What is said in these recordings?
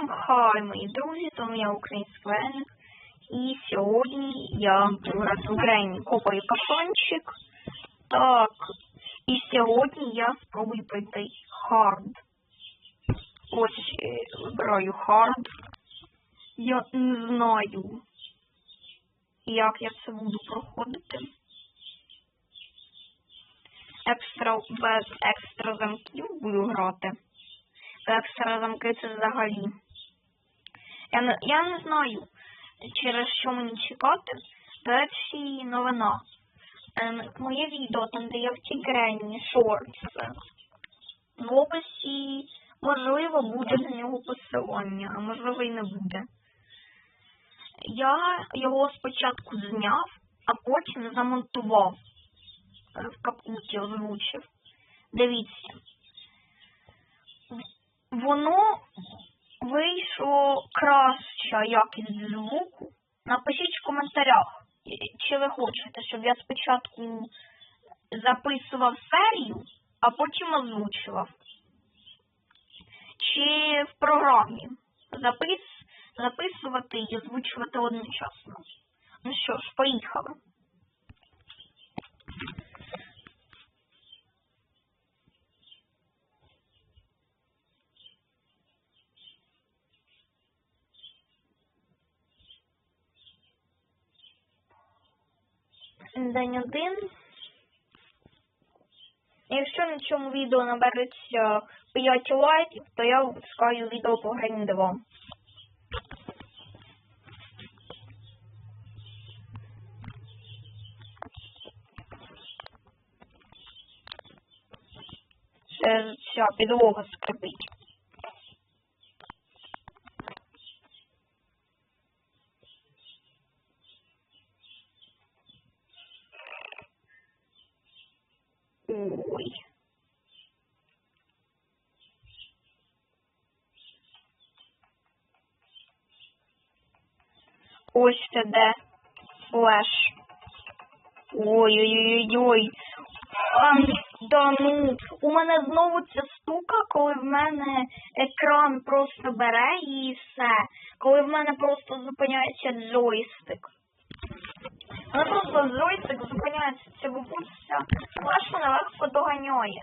Всім хай, мої друзі, тому я український Веник. І сьогодні я в Україні копаю кафанчик. Так, і сьогодні я спробую пройти хард. Ось е, вибираю хард. Я не знаю, як я це буду проходити. Екстра без екстра замків буду грати. Екстра замки це взагалі. Я я не знаю, через що мені чекати. Речі, новина. Ем, моє відео, там, де я в Тігрені, шортс. В описі, можливо, буде на нього посилання, а можливо і не буде. Я його спочатку зняв, а потім замонтував. В капуті озвучив. Дивіться воно вийшло краща якість звуку. Напишіть в коментарях, чи ви хочете, щоб я спочатку записував серію, а потім озвучував. Чи в програмі запис, записувати і озвучувати одночасно. Ну що ж, поїхали. День один. Якщо на цьому відео набереться 5 лайків, то я випускаю відео по грані 2. Це ця підлога скрипить. Ось це де флеш. Ой-ой-ой-ой. Да ну, у мене знову ця штука, коли в мене екран просто бере і все. Коли в мене просто зупиняється джойстик. Вона просто джойстик зупиняється, це бабуся. Флеш мене легко доганяє.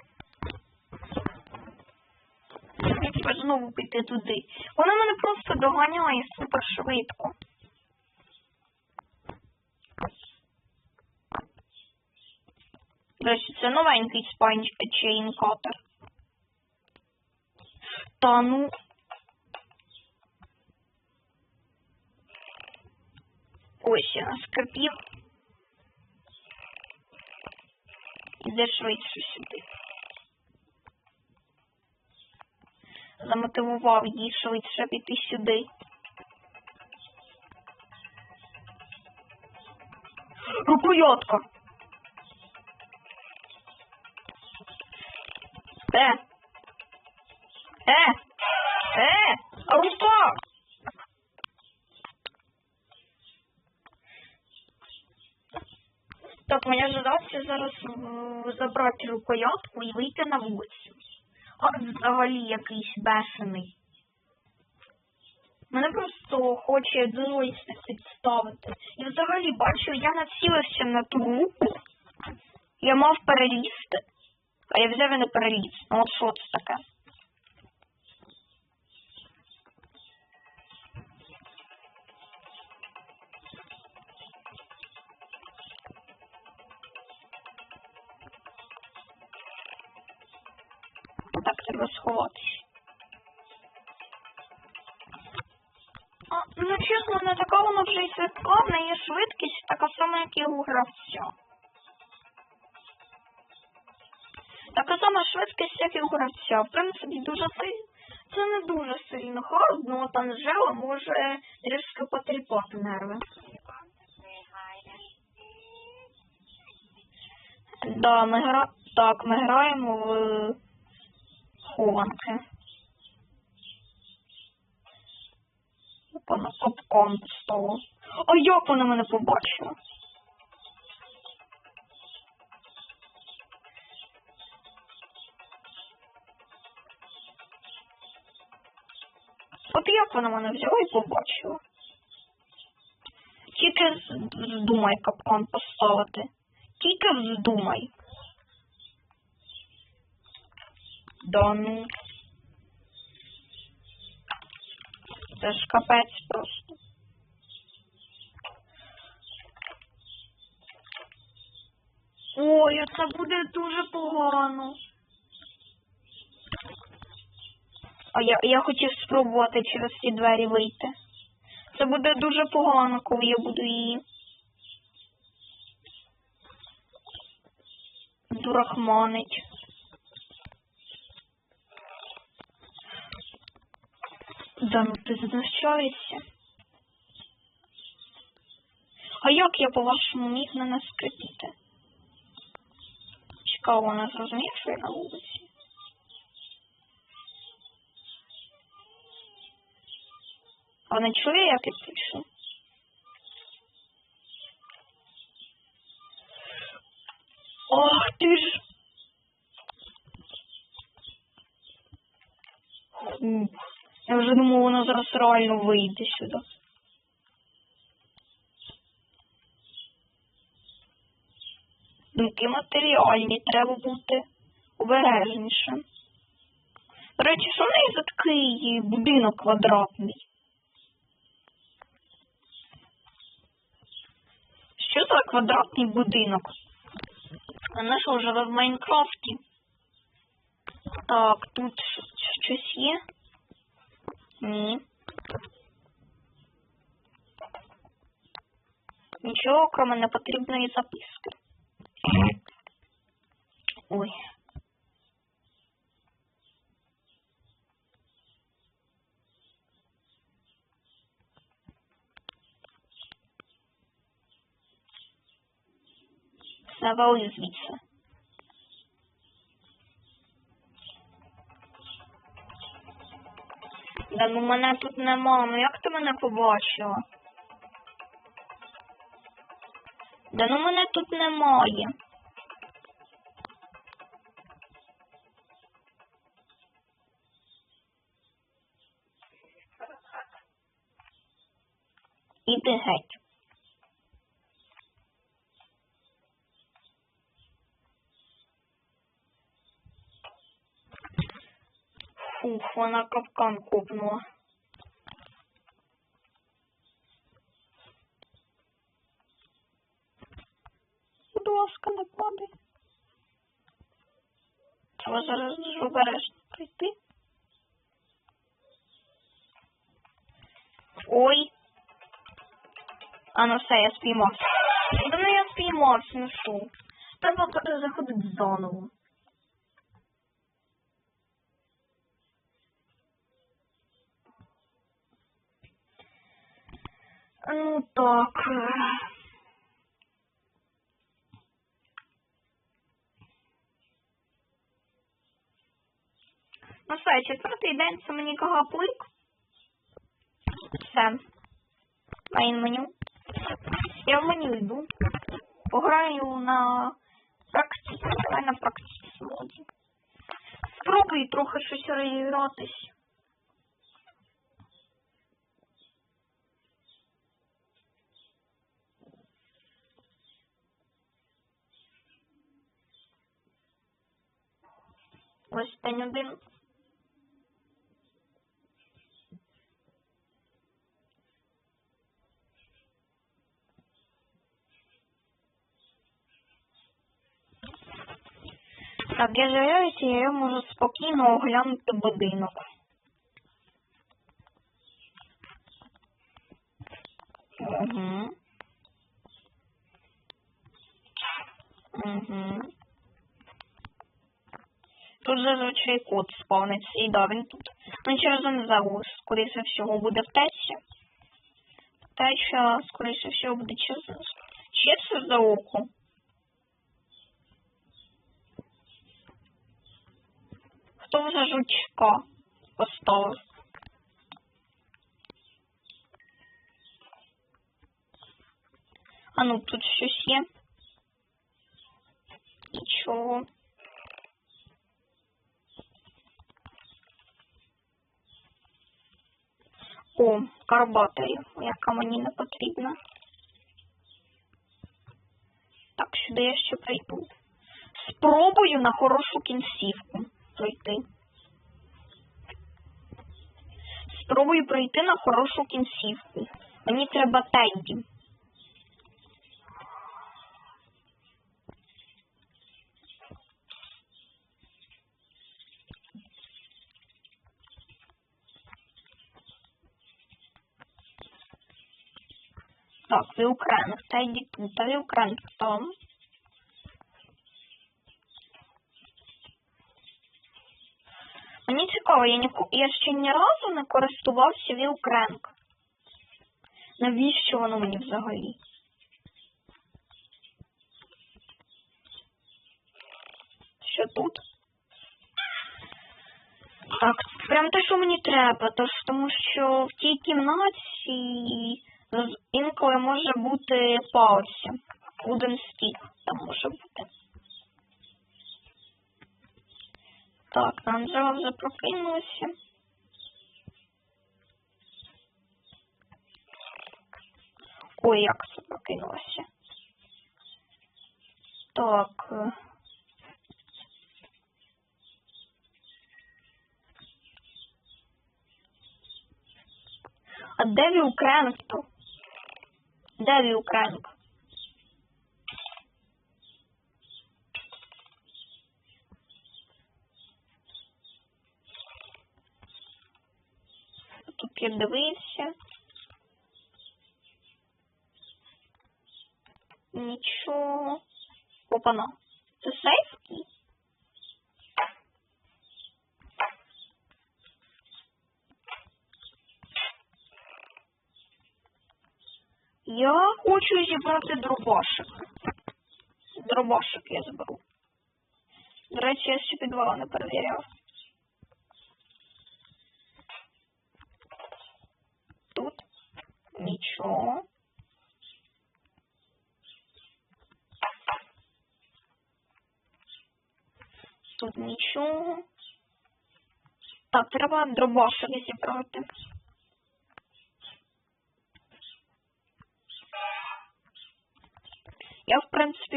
Я тепер знову піти туди. Вона мене просто доганяє супер швидко. Речі, це новенький спанч чейн катер. Та ну. Ось я скрипів. Іде швидше сюди. Замотивував її швидше піти сюди. Рукоятка. Е. Е. Е. Рука. Так, моя задача зараз е, забрати рукоятку і вийти на вулицю. А взагалі якийсь бешений. Мене просто хоче джойстик підставити. І взагалі бачу, я націлився на ту руку. Я мав перелізти. А я взяв і не. Ну от що це таке? Так треба сховатися. Ну чесно, не така вона вже і швидка, в неї швидкість така сама, як і у гравця. Така сама швидкість, як і у гравця. В принципі, дуже сильно. Це не дуже сильно ну, там жела може трішки потріпати нерви. Да, ми гра... Так, ми граємо в хованки. Вона капкан стало. А як вона мене побачила? От як вона мене взяла і побачила? Тільки вздумай капкан поставити. Тільки вздумай. Да ну. Це ж капець просто. Ой, це буде дуже погано. А я, я хотів спробувати через ці двері вийти. Це буде дуже погано, коли я буду її. Дурахманить. Да ну ти знущаєшся. А як я, по-вашому, міг на нас скрипіти? Цікаво, вона зрозуміє, що я на вулиці. А не чує, як я пишу? Ах ти ж. Я вже думав, вона зараз реально вийде сюди. Думки матеріальні, треба бути обережніше. До речі, що в неї за такий будинок квадратний? Що за квадратний будинок? Вона що живе в Майнкрафті? Так, тут щось є? Ні. Нічого, кроме непотрібної записки. Ой. Все, вали. Да ну мене тут нема, ну як ти мене побачила? Да ну мене тут немає. Іди геть. Вона капкан купнула. Будь ласка, не падай. Треба зараз обережно прийти. Ой. А ну все, я спіймався. Да ну я спіймався, ну що? Треба заходити заново. Ну так. Ну все, четвертий день це мені кагаплик. Все. Майн меню. Я в меню йду. Пограю на практиці. Давай на практиці. Спробую трохи щось розігратись. Ось день один. Так, я з'являюся, і я можу спокійно оглянути будинок. Угу. Тут зазвичай кот спавниться. І да, він тут. Ну, через анзаву, скоріше всього, буде втеча. Втеча, скоріше всього, буде через... Чи це за око? Хто за жучка поставив? А ну, тут щось є. Нічого. О, карбатою, яка мені не потрібна. Так, сюди я ще прийду. Спробую на хорошу кінцівку пройти. Спробую пройти на хорошу кінцівку. Мені треба Тедді. Так, Вілкренг, Тедді тут, а Вілкренг там. Мені цікаво, я, ніко... я ще ні разу не користувався Вілкренг. Навіщо воно мені взагалі? Що тут? Так, прям те, що мені треба, тож тому що в тій кімнаті інколи може бути паузі. Wooden stick там може бути. Так, Анжела вже прокинулася. Ой, як це прокинулася. Так. е. А де Вілкренк Де Вілкренк? Тут я дивився. Нічого. Опана. Це сейф? Я хочу зібрати дробашик. Дробашик я зберу. До речі, я ще підвала не перевіряв. Тут нічого. Тут нічого. Так, треба дробашик зібрати.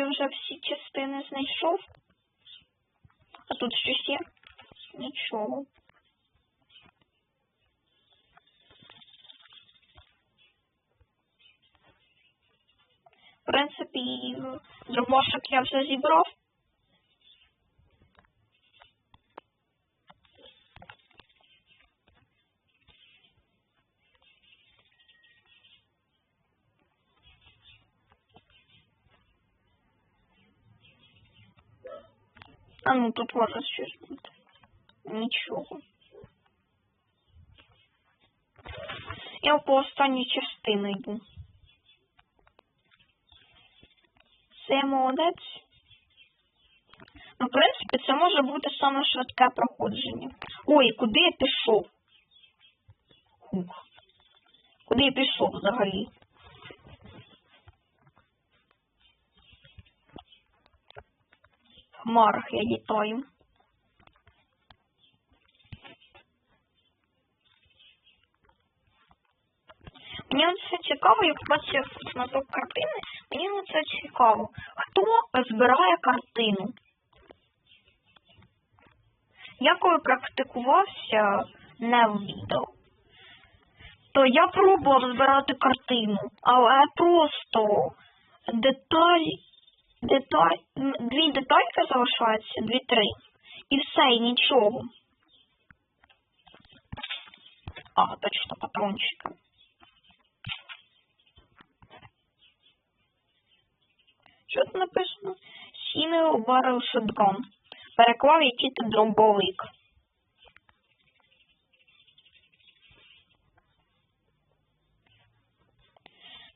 Принципі, вже всі частини знайшов. А тут щось є? Нічого. В принципі, дробошок я вже зібрав. А ну тут може щось бути. Нічого. Я по останній частини йду. Це молодець. Ну, в принципі, це може бути саме швидке проходження. Ой, куди я пішов? Куди я пішов взагалі? В хмарах я літаю. Мені це цікаво, як бачив знаток картини, мені це цікаво. Хто збирає картину? Я коли практикувався не в відео, то я пробував збирати картину, але просто деталь, деталь, дві детальки залишаються, дві-три. І все, і нічого. А, точно, патрончик. Що тут написано? Сімео Баррел Shotgun. Переклав який-то дробовик.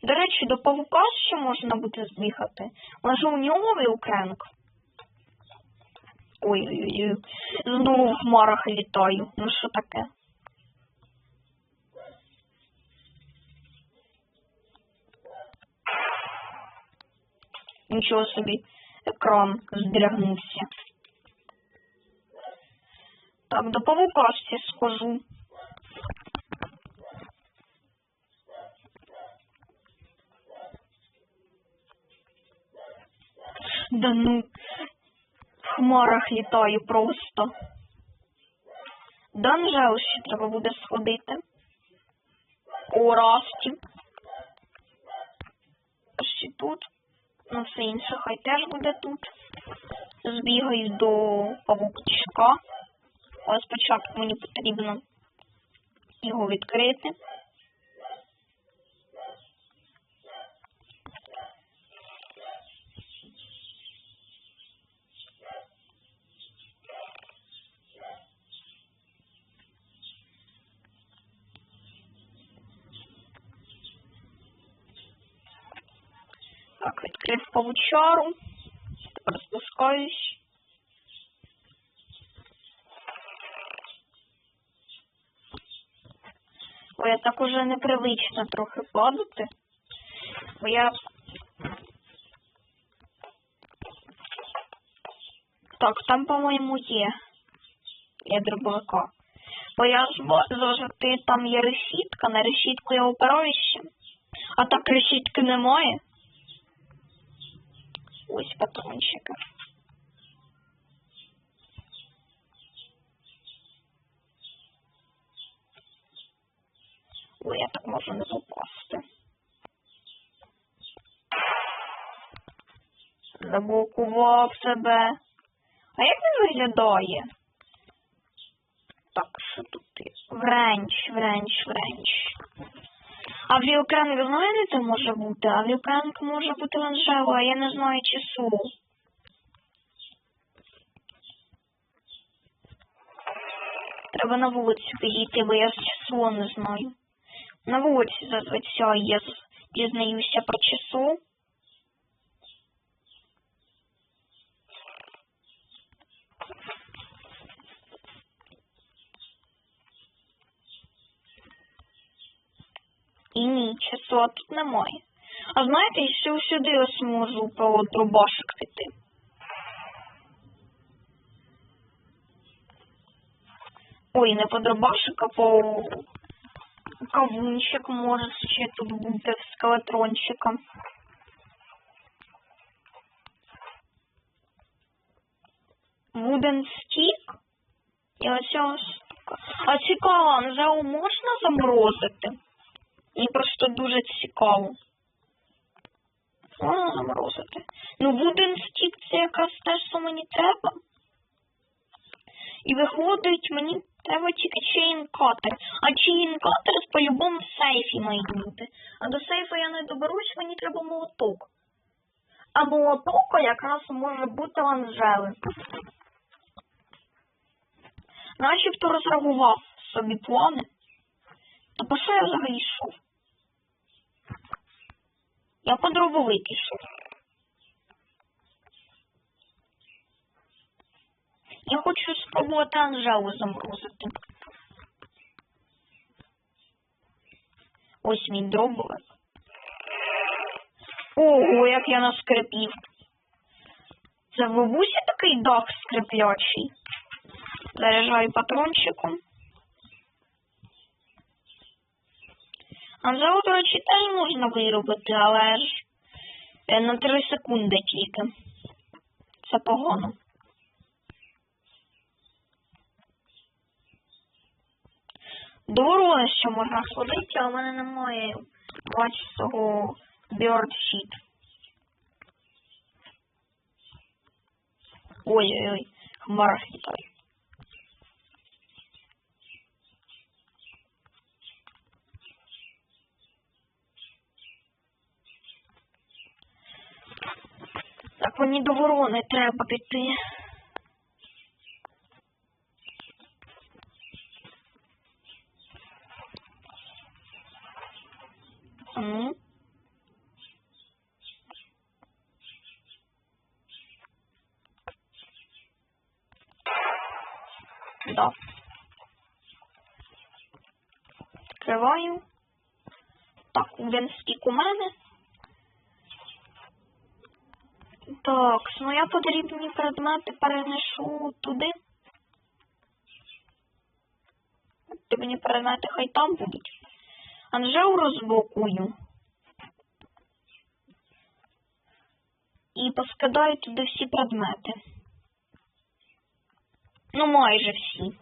До речі, до павука ще можна буде збігати. Може у нього вілкренк? Ой-ой-ой. Знову в хмарах літаю. Ну що таке? Нічого собі, екран здрягнувся. Так, до павука ще схожу. Ну, в хмарах літаю просто. До Анжели ще треба буде сходити. У Расті. Ще тут. Ну, все інше хай теж буде тут. Збігаю до павучка. Але спочатку мені потрібно його відкрити. Так, відкрив павучару. Тепер спускаюсь. Бо я так уже непривично трохи падати. Бо я. Так, там, по-моєму, є. Дробовика. Бо я з завжди там є решітка, на решітку я опираюся. А так решітки немає. Ось патрончики. Ой, я так можу не попасти. Заблокував себе. А як він виглядає? Так, що тут? Вренч, вренч, вренч. А вілкранк знаєте, може бути? А вілкранк може бути ланжево, а я не знаю часу. Треба на вулицю підійти, бо я часу не знаю. На вулиці зазвичай я дізнаюся про часу. І ні, часу тут немає. А знаєте, що сюди ось можу по дробашик піти. Ой, не по дробашик, а по кавунчик може ще тут бути в скелетрончика. Вуден стік. І ось штука. А цікаво, Анжелу можна заморозити? Мені просто дуже цікаво. Можна заморозити. Ну, вуден стік це якраз те, що мені треба. І виходить, мені треба тільки чейн-катер. А чейн-катер по-любому в сейфі має бути. А до сейфу я не доберусь, мені треба молоток. А молоток якраз може бути в Анжели. Начебто розрахував собі плани. Та по що я взагалі йшов? Я по ішов. Я хочу спробувати Анжелу заморозити. Ось мій дробовик. Ого, як я наскрипів. Це в бабусі такий дах скриплячий. Заряджаю патрончиком. До речі, теж можна виробити, але ж е, на 3 секунди тільки. Це погано. До ворони ще можна сходити, а в мене немає бачного бьордшіт. Ой-ой-ой, хмара літає. Так, мені до ворони треба піти. М. Да. Відкриваю. Так, він стік у мене. Так, ну я потрібні предмети перенесу туди. Потрібні предмети хай там будуть. Анжел розблокую. І поскидаю туди всі предмети. Ну, майже всі.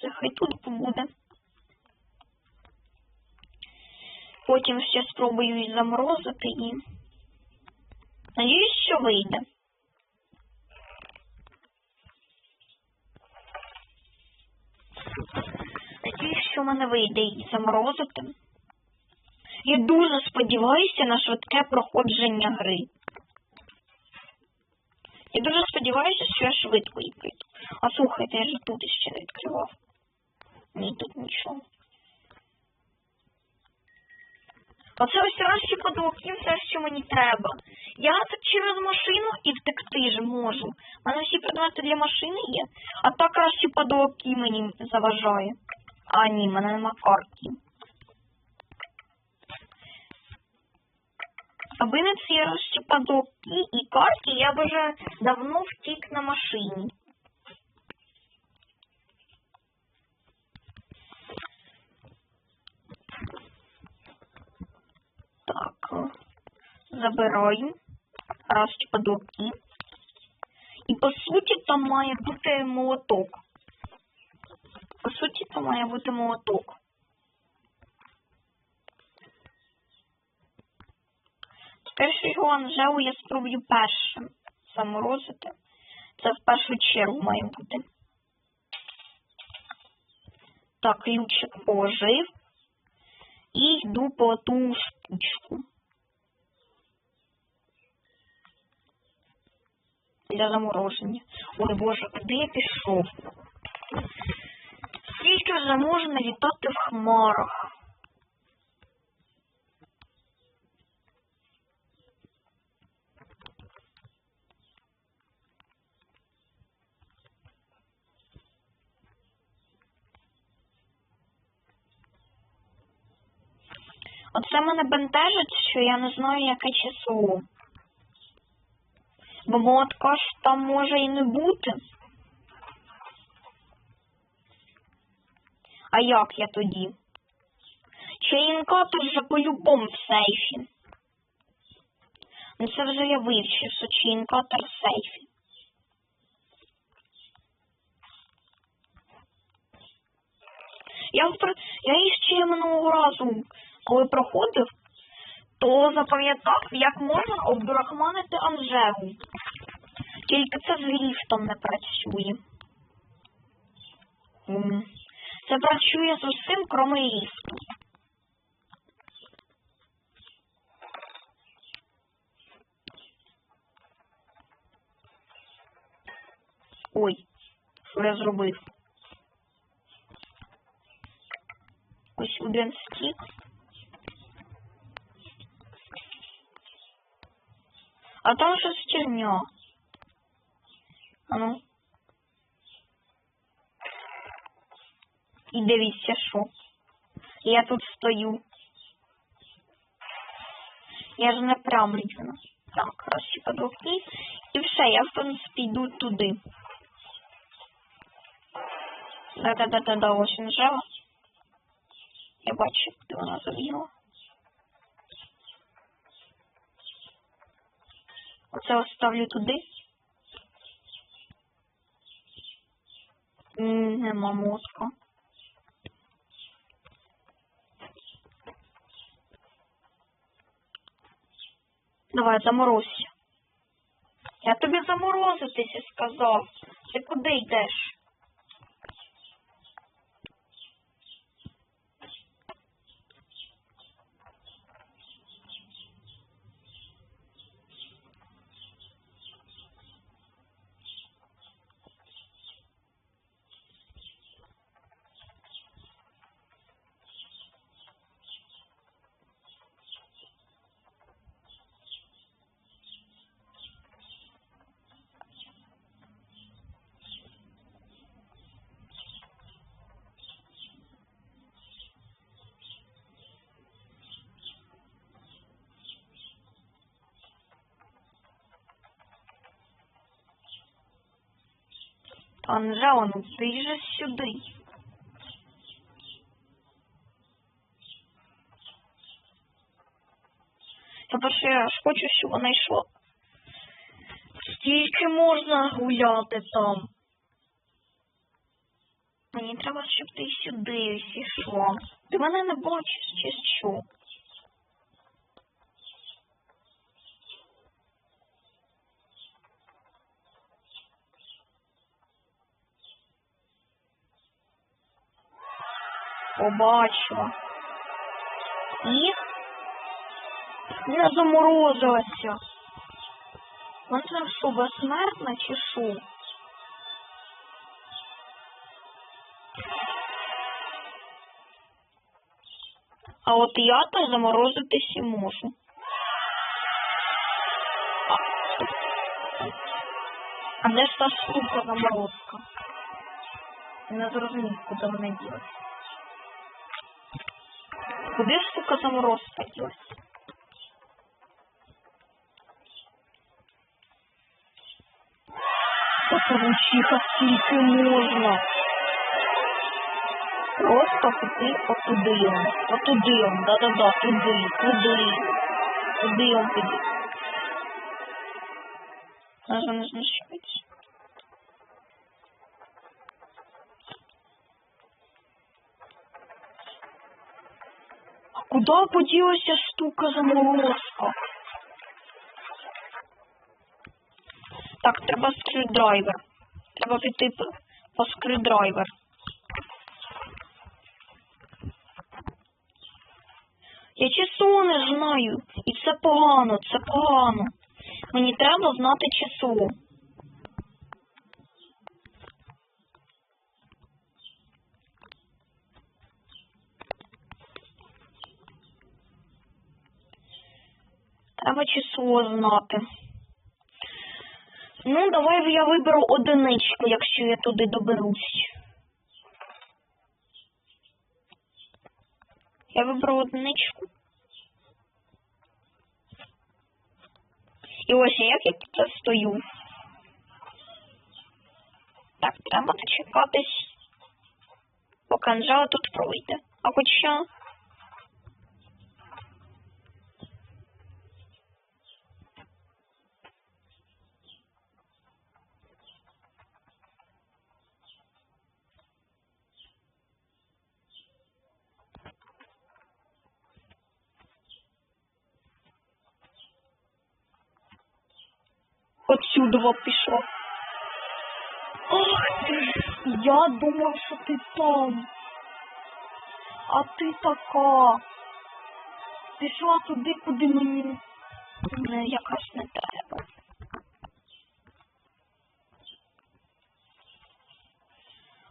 Це хай тут побуде. Потім ще спробую її заморозити і. Надіюсь, що вийде. Надіюсь, що в мене вийде її заморозити. Я дуже сподіваюся на швидке проходження гри. Я дуже сподіваюся, що я швидко її прийду. А слухайте, я ж тут ще не відкривав. Ні, тут нічого. Оце ось розчі подвоків все, що мені треба. Я так через машину і втекти ж можу. У мене всі предмети для машини є, а так краще подвоки мені заважає. А ні, в мене нема карти. Аби не ці розчіпадоки і карти, я б вже давно втік на машині. Забираю розчіпадоки. І по суті там має бути молоток. По суті, там має бути молоток. Перший Анжелу я спробую першим заморозити. Це в першу чергу має бути. Так, ключик положив. І йду по ту штучку. Для замороження. Ой боже, куди я пішов? Скільки вже можна літати в хмарах? Оце мене бентежить, що я не знаю, яке число. Молотка ж там може і не бути. А як я тоді? Чаїнкатор вже по-любому в сейфі. Ну це вже я вивчив, що чаїнкатор в сейфі. Я, впр- я іще минулого разу, коли проходив, то запам'ятав, як можна обрахманити Анжелу. Тільки це з ліфтом не працює. Це працює з усім, крім ліфту. Ой, що я зробив? Ось один стік. А там щось черня. Ну. І дивіться, що. Я тут стою. Я ж не рівно. Так, раз подвохи. І все, я в принципі йду туди. Да-да-да-да-да, ось Анжела. Я бачу, куди вона забігла. Оце оставлю туди. Нема мозку. Давай, заморозься. Я тобі заморозитися сказав. Ти куди йдеш? Анжела, ну ти же сюди. Тобто що я ж хочу, щоб вона йшла. Скільки можна гуляти там? Мені треба, щоб ти сюди всі йшла. Ти мене не бачиш чи що? Побачила. І не заморозилася. Вона що, безсмертна чи що? А от я то заморозитись і можу. А, де ж та штука заморозка? Не зрозумів, куди вона ділась. Куди ж штука заморозка ділась? Та получиха скільки можна. Просто піти отуди он. Отуди он, да-да-да, туди, туди. Туди он піди. Назва не значить. Куди поділася штука заморозка? Так, треба скрюдрайвер. Треба піти по, скрюдрайвер. Я часу не знаю. І це погано, це погано. Мені треба знати часу. Треба число знати. Ну, давай я виберу одиничку, якщо я туди доберусь. Я виберу одиничку. І ось як я тут стою. Так, треба дочекатись, поки Анжела тут пройде. А хоча. Отсюди пішов. Ах ти я думав, що ти там. А ти така. Пішла туди, куди мені не, якось не треба.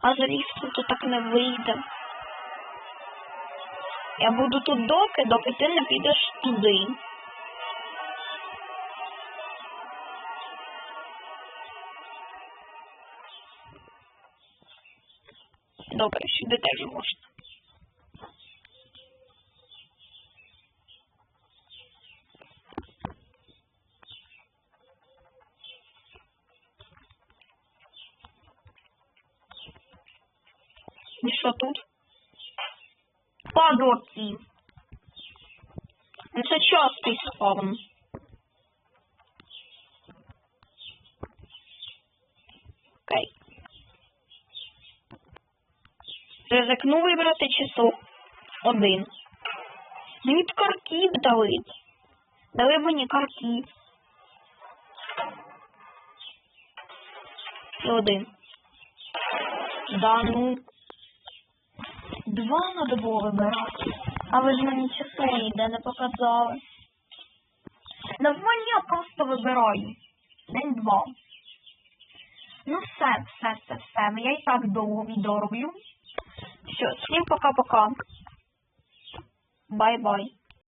А з ліфтом то так не вийде. Я буду тут доки, доки ти не підеш туди. Добре, сюди теж можна. І що тут? Падоки. Ну, Це частий спавн. Окей. Ризикну вибрати число один. Мені б карків дали. Дали мені карків. І один. Да, ну. Два надо було вибирати. А ви ж мені число ніде не показали. Навмання просто вибираю. День два. Ну все, все, все, все. Я і так довго відео роблю. Всім пока-пока. Бай-бай.